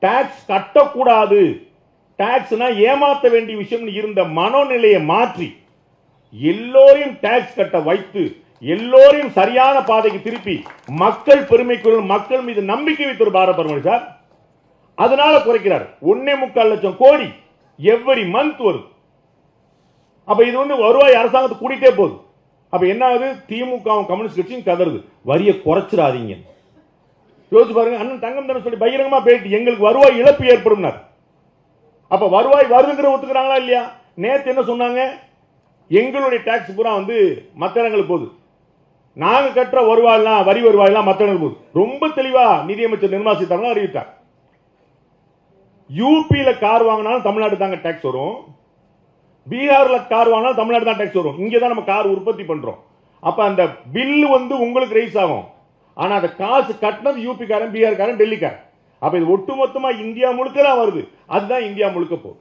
Tax கட்டக்கூடாது. டாக்ஸ்னா ஏமாத்த வேண்டிய விஷயம் இருந்த மனோநிலையை மாற்றி எல்லோரையும் டாக்ஸ் கட்ட வைத்து எல்லோரையும் சரியான பாதைக்கு திருப்பி மக்கள் பெருமைக்குள் மக்கள் மீது நம்பிக்கை வைத்து பாரத பிரதமர் சார் அதனால குறைக்கிறார். ஒன்னே முக்கால் லட்சம் கோடி எவ்வரி மந்த் வரும். அப்ப இது வந்து வருவாய் அரசாங்கத்துக்கு கூட்டிட்டே போகுது. அப்ப என்ன ஆகுது? திமுகவும் கம்யூனிஸ்ட் கட்சியும் கதறுது. வரியை குறைச்சிடாதீங்க. யோசிச்சு பாருங்க அண்ணன் தங்கம் தானே சொல்லி பகிரங்கமா போயிட்டு எங்களுக்கு வருவாய் இழப்பு ஏற்படும் அப்ப வருவாய் வருதுங்கிற ஒத்துக்கிறாங்களா இல்லையா? நேத்து என்ன சொன்னாங்க? எங்களுடைய டாக்ஸ் பூரா வந்து மத்த இடங்களுக்கு போகுது. நாங்க கட்டுற வருவாயெல்லாம் வரி வருவாயெல்லாம் மத்த இடங்களுக்கு போகுது. ரொம்ப தெளிவா நிதியமைச்சர் நிர்மலா சீதாராமன் அறிவித்தார். யூபியில கார் வாங்கினாலும் தமிழ்நாடு தாங்க டாக்ஸ் வரும். பீகார்ல கார் வாங்கினாலும் தமிழ்நாடு தான் டாக்ஸ் வரும். இங்க தான் நம்ம கார் உற்பத்தி பண்றோம். அப்ப அந்த பில் வந்து உங்களுக்கு ரைஸ் ஆகும். ஆனா அந்த காசு கட்டினது யூபிக்காரன் காரன் டெல்லிக்காரன். அப்ப இது ஒட்டுமொத்தமா இந்தியா முழுக்க தான் வருது. அதுதான் இந்தியா முழுக்க போகுது.